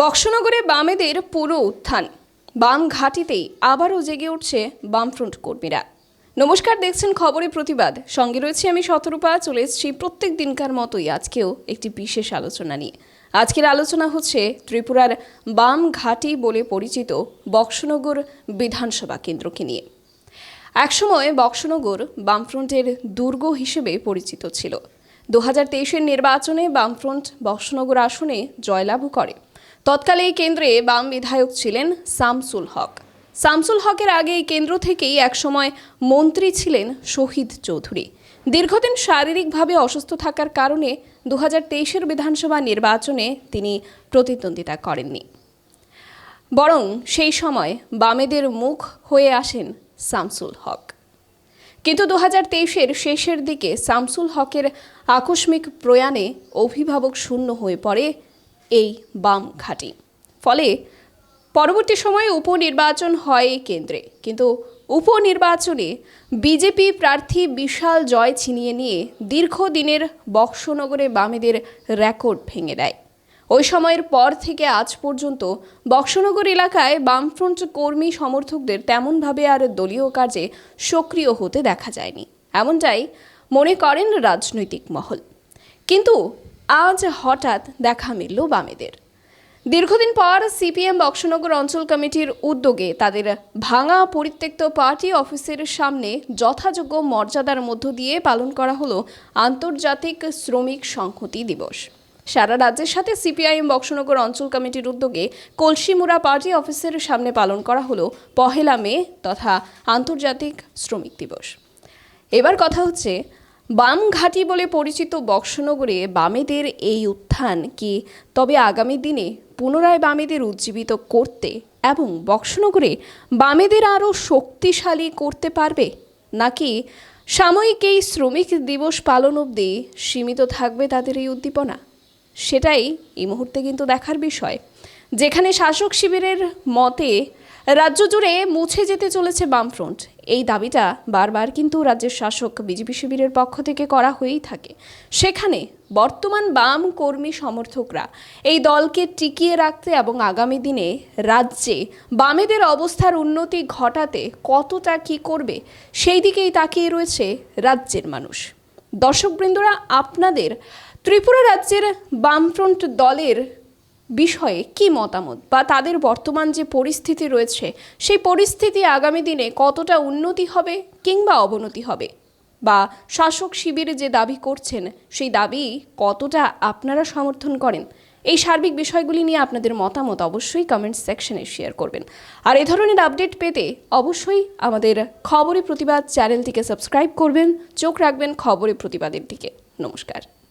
বক্সনগরে বামেদের পুরো উত্থান। বাম ঘাটিতেই আবারও জেগে উঠছে বামফ্রন্ট কর্মীরা। নমস্কার, দেখছেন খবরে প্রতিবাদ। সঙ্গে রয়েছে আমি শতরূপা। চলে এসেছি প্রত্যেক দিনকার মতোই আজকেও একটি বিশেষ আলোচনা নিয়ে। আজকের আলোচনা হচ্ছে ত্রিপুরার বাম ঘাটি বলে পরিচিত বক্সনগর বিধানসভা কেন্দ্রকে নিয়ে। একসময় বক্সনগর বামফ্রন্টের দুর্গ হিসেবে পরিচিত ছিল। দু হাজার নির্বাচনে বামফ্রন্ট বক্সনগর আসনে জয়লাভ করে। তৎকালে এই কেন্দ্রে বাম বিধায়ক ছিলেন শামসুল হক। শামসুল হকের আগে এই কেন্দ্র থেকেই একসময় মন্ত্রী ছিলেন শহীদ চৌধুরী। দীর্ঘদিন শারীরিকভাবে অসুস্থ থাকার কারণে দু হাজার বিধানসভা নির্বাচনে তিনি প্রতিদ্বন্দ্বিতা করেননি। বরং সেই সময় বামেদের মুখ হয়ে আসেন শামসুল হক। কিন্তু দু হাজার শেষের দিকে শামসুল হকের আকস্মিক প্রয়াণে অভিভাবক শূন্য হয়ে পড়ে এই বাম ঘাঁটি। ফলে পরবর্তী সময়ে উপনির্বাচন হয় কেন্দ্রে। কিন্তু উপনির্বাচনে বিজেপি প্রার্থী বিশাল জয় ছিনিয়ে নিয়ে দীর্ঘদিনের বক্সনগরে বামেদের রেকর্ড ভেঙে দেয়। ওই সময়ের পর থেকে আজ পর্যন্ত বক্সনগর এলাকায় বামফ্রন্ট কর্মী সমর্থকদের তেমনভাবে আর দলীয় কাজে সক্রিয় হতে দেখা যায়নি। এমনটাই মনে করেন রাজনৈতিক মহল। কিন্তু আজ হঠাৎ দেখা মিলল বামেদের। দীর্ঘদিন পর সিপিএম বক্সনগর অঞ্চল কমিটির উদ্যোগে তাদের ভাঙা পরিত্যক্ত পার্টি অফিসের সামনে যথাযোগ্য মর্যাদার মধ্য দিয়ে পালন করা হলো আন্তর্জাতিক শ্রমিক সংহতি দিবস। সারা রাজ্যের সাথে সিপিআইএম বক্সনগর অঞ্চল কমিটির উদ্যোগে কলসিমুড়া পার্টি অফিসের সামনে পালন করা হলো পহেলা মে তথা আন্তর্জাতিক শ্রমিক দিবস। এবার কথা হচ্ছে বাম ঘাঁটি বলে পরিচিত বক্সনগরে বামেদের এই উত্থান কি তবে আগামী দিনে পুনরায় বামেদের উজ্জীবিত করতে এবং বক্সনগরে বামেদের আরও শক্তিশালী করতে পারবে? নাকি সাময়িক এই শ্রমিক দিবস পালন অবধি সীমিত থাকবে তাদের এই উদ্দীপনা? সেটাই এই মুহূর্তে কিন্তু দেখার বিষয়। যেখানে শাসক শিবিরের মতে রাজ্য জুড়ে মুছে যেতে চলেছে বামফ্রন্ট। এই দাবিটা বারবার কিন্তু রাজ্যের শাসক বিজেপি শিবিরের পক্ষ থেকে করা হয়েই থাকে। সেখানে বর্তমান বাম কর্মী সমর্থকরা এই দলকে টিকিয়ে রাখতে এবং আগামী দিনে রাজ্যে বামেদের অবস্থার উন্নতি ঘটাতে কতটা কি করবে, সেই দিকেই তাকিয়ে রয়েছে রাজ্যের মানুষ। দর্শকবৃন্দরা, আপনাদের ত্রিপুরা রাজ্যের বামফ্রন্ট দলের বিষয়ে কি মতামত বা তাদের বর্তমান যে পরিস্থিতি রয়েছে, সেই পরিস্থিতি আগামী দিনে কতটা উন্নতি হবে কিংবা অবনতি হবে? বা শাসক শিবিরে যে দাবি করছেন, সেই দাবি কতটা আপনারা সমর্থন করেন? এই সার্বিক বিষয়গুলি নিয়ে আপনাদের মতামত অবশ্যই কমেন্ট সেকশনে শেয়ার করবেন। আর এ ধরনের আপডেট পেতে অবশ্যই আমাদের খবরে প্রতিবাদ চ্যানেলটিকে সাবস্ক্রাইব করবেন, চোখ রাখবেন খবরে প্রতিবাদের দিকে। নমস্কার।